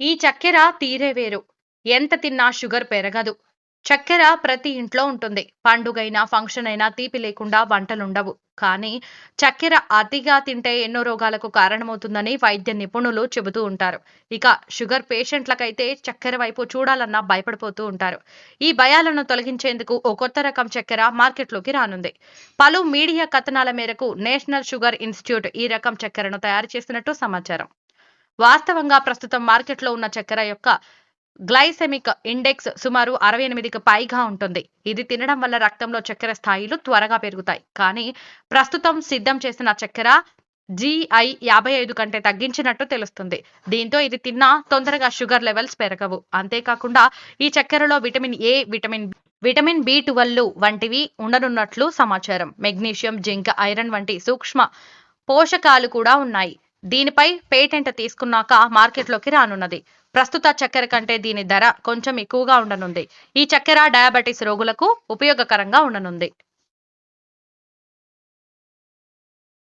ఈ చక్కెర తీరే వేరు. ఎంత తిన్నా షుగర్ పెరగదు. చక్కెర ప్రతి ఇంట్లో ఉంటుంది. పండుగైనా ఫంక్షన్ అయినా తీపి లేకుండా వంటలుండవు. కానీ చక్కెర అతిగా తింటే ఎన్నో రోగాలకు కారణమవుతుందని వైద్య నిపుణులు చెబుతూ ఉంటారు. ఇక షుగర్ పేషెంట్లకైతే చక్కెర వైపు చూడాలన్నా భయపడిపోతూ ఉంటారు. ఈ భయాలను తొలగించేందుకు ఓ కొత్త రకం చక్కెర మార్కెట్లోకి రానుంది. పలు మీడియా కథనాల మేరకు నేషనల్ షుగర్ ఇన్స్టిట్యూట్ ఈ రకం చక్కెరను తయారు చేస్తున్నట్టు సమాచారం. వాస్తవంగా ప్రస్తుతం మార్కెట్లో ఉన్న చక్కెర యొక్క గ్లైసెమిక్ ఇండెక్స్ సుమారు అరవై ఎనిమిదికి పైగా ఉంటుంది. ఇది తినడం వల్ల రక్తంలో చక్కెర స్థాయిలు త్వరగా పెరుగుతాయి. కానీ ప్రస్తుతం సిద్ధం చేసిన చక్కెర జిఐ యాభై ఐదు కంటే తగ్గించినట్టు తెలుస్తుంది. దీంతో ఇది తిన్నా తొందరగా షుగర్ లెవెల్స్ పెరగవు. అంతేకాకుండా ఈ చక్కెరలో vitamin A vitamin vitamin B twelve వంటివి ఉండనున్నట్లు సమాచారం. మెగ్నీషియం జింక్ ఐరన్ వంటి సూక్ష్మ పోషకాలు కూడా ఉన్నాయి. దీనిపై పేటెంట్ తీసుకున్నాక మార్కెట్లోకి రానున్నది. ప్రస్తుత చక్కెర కంటే దీని ధర కొంచెం ఎక్కువగా ఉండనుంది. ఈ చక్కెర డయాబెటీస్ రోగులకు ఉపయోగకరంగా ఉండనుంది.